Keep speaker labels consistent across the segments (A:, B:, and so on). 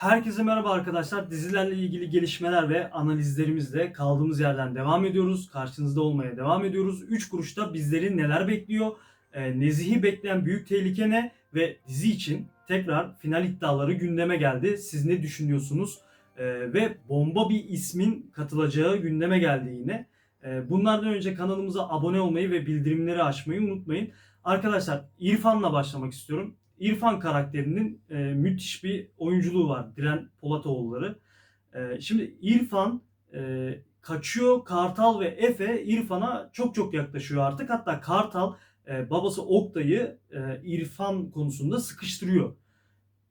A: Herkese merhaba arkadaşlar. Dizilerle ilgili gelişmeler ve analizlerimizle kaldığımız yerden devam ediyoruz. Karşınızda olmaya devam ediyoruz. 3 kuruşta bizleri neler bekliyor? Ee, Nezih'i bekleyen büyük tehlike ne? Ve dizi için tekrar final iddiaları gündeme geldi. Siz ne düşünüyorsunuz? Ee, ve bomba bir ismin katılacağı gündeme geldi yine. Ee, bunlardan önce kanalımıza abone olmayı ve bildirimleri açmayı unutmayın. Arkadaşlar İrfan'la başlamak istiyorum. İrfan karakterinin e, müthiş bir oyunculuğu var. Diren Polatoğulları. E, şimdi İrfan e, kaçıyor. Kartal ve Efe İrfan'a çok çok yaklaşıyor artık. Hatta Kartal e, babası Oktay'ı e, İrfan konusunda sıkıştırıyor.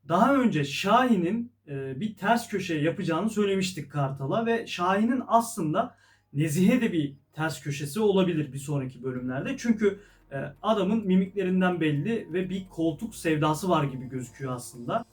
A: Daha önce Şahin'in e, bir ters köşe yapacağını söylemiştik Kartal'a ve Şahin'in aslında Nezih'e de bir ters köşesi olabilir bir sonraki bölümlerde. Çünkü e, adamın mimiklerinden belli ve bir koltuk sevdası var gibi gözüküyor aslında.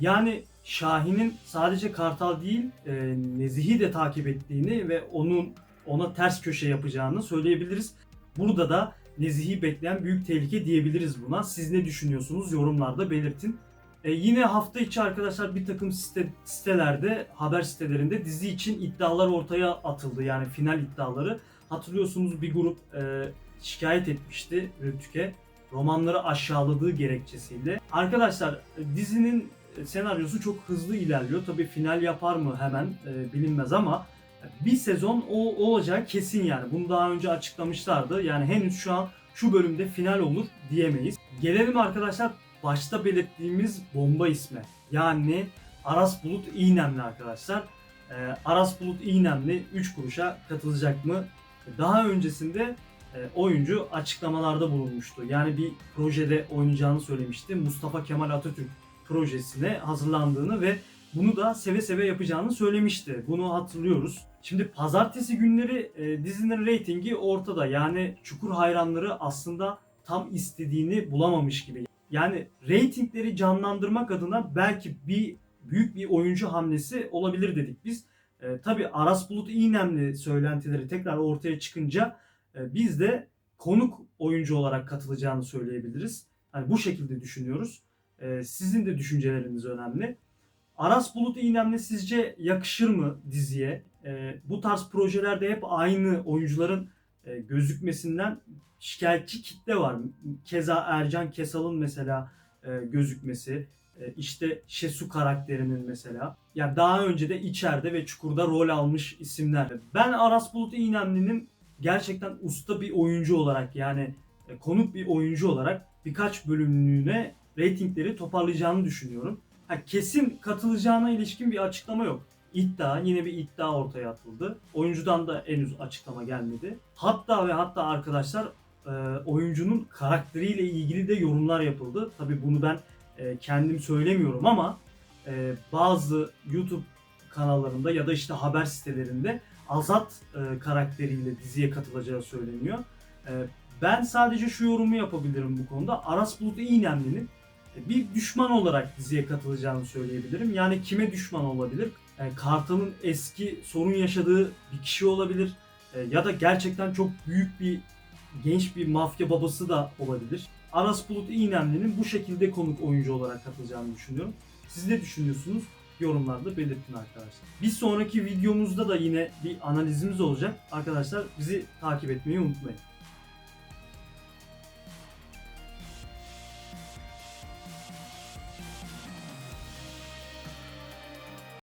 A: Yani Şahin'in sadece Kartal değil e, Nezih'i de takip ettiğini ve onun ona ters köşe yapacağını söyleyebiliriz. Burada da Nezih'i bekleyen büyük tehlike diyebiliriz buna. Siz ne düşünüyorsunuz? Yorumlarda belirtin. E, yine hafta içi arkadaşlar bir takım site, sitelerde, haber sitelerinde dizi için iddialar ortaya atıldı. Yani final iddiaları. Hatırlıyorsunuz bir grup e, şikayet etmişti Rütük'e. Romanları aşağıladığı gerekçesiyle. Arkadaşlar dizinin senaryosu çok hızlı ilerliyor. Tabii final yapar mı hemen e, bilinmez ama bir sezon o olacağı kesin yani. Bunu daha önce açıklamışlardı. Yani henüz şu an şu bölümde final olur diyemeyiz. Gelelim arkadaşlar başta belirttiğimiz bomba ismi. Yani Aras Bulut İğnemli arkadaşlar. Ee, Aras Bulut İğnemli 3 kuruşa katılacak mı? Daha öncesinde e, oyuncu açıklamalarda bulunmuştu. Yani bir projede oynayacağını söylemişti. Mustafa Kemal Atatürk projesine hazırlandığını ve bunu da seve seve yapacağını söylemişti. Bunu hatırlıyoruz. Şimdi pazartesi günleri e, dizinin reytingi ortada. Yani Çukur hayranları aslında tam istediğini bulamamış gibi. Yani reytingleri canlandırmak adına belki bir büyük bir oyuncu hamlesi olabilir dedik biz. E, tabii Aras Bulut İğnemli söylentileri tekrar ortaya çıkınca e, biz de konuk oyuncu olarak katılacağını söyleyebiliriz. Yani bu şekilde düşünüyoruz. E, sizin de düşünceleriniz önemli. Aras Bulut İğnemli sizce yakışır mı diziye? E, bu tarz projelerde hep aynı oyuncuların e, gözükmesinden şikayetçi kitle var. Keza Ercan Kesal'ın mesela e, gözükmesi, e, işte Şesu karakterinin mesela. Yani daha önce de içeride ve çukurda rol almış isimler. Ben Aras Bulut İğnemli'nin gerçekten usta bir oyuncu olarak yani e, konuk bir oyuncu olarak birkaç bölümlüğüne reytingleri toparlayacağını düşünüyorum. Ha, kesin katılacağına ilişkin bir açıklama yok. İddia, yine bir iddia ortaya atıldı. Oyuncudan da henüz açıklama gelmedi. Hatta ve hatta arkadaşlar e, oyuncunun karakteriyle ilgili de yorumlar yapıldı. Tabi bunu ben e, kendim söylemiyorum ama e, bazı YouTube kanallarında ya da işte haber sitelerinde Azat karakteriyle diziye katılacağı söyleniyor. Ben sadece şu yorumu yapabilirim bu konuda. Aras Bulut İğnemli'nin e, bir düşman olarak diziye katılacağını söyleyebilirim. Yani kime düşman olabilir? E, Kartal'ın eski sorun yaşadığı bir kişi olabilir. E, ya da gerçekten çok büyük bir genç bir mafya babası da olabilir. Aras Bulut İğnemli'nin bu şekilde konuk oyuncu olarak katılacağını düşünüyorum. Siz ne düşünüyorsunuz? Yorumlarda belirtin arkadaşlar. Bir sonraki videomuzda da yine bir analizimiz olacak. Arkadaşlar bizi takip etmeyi unutmayın.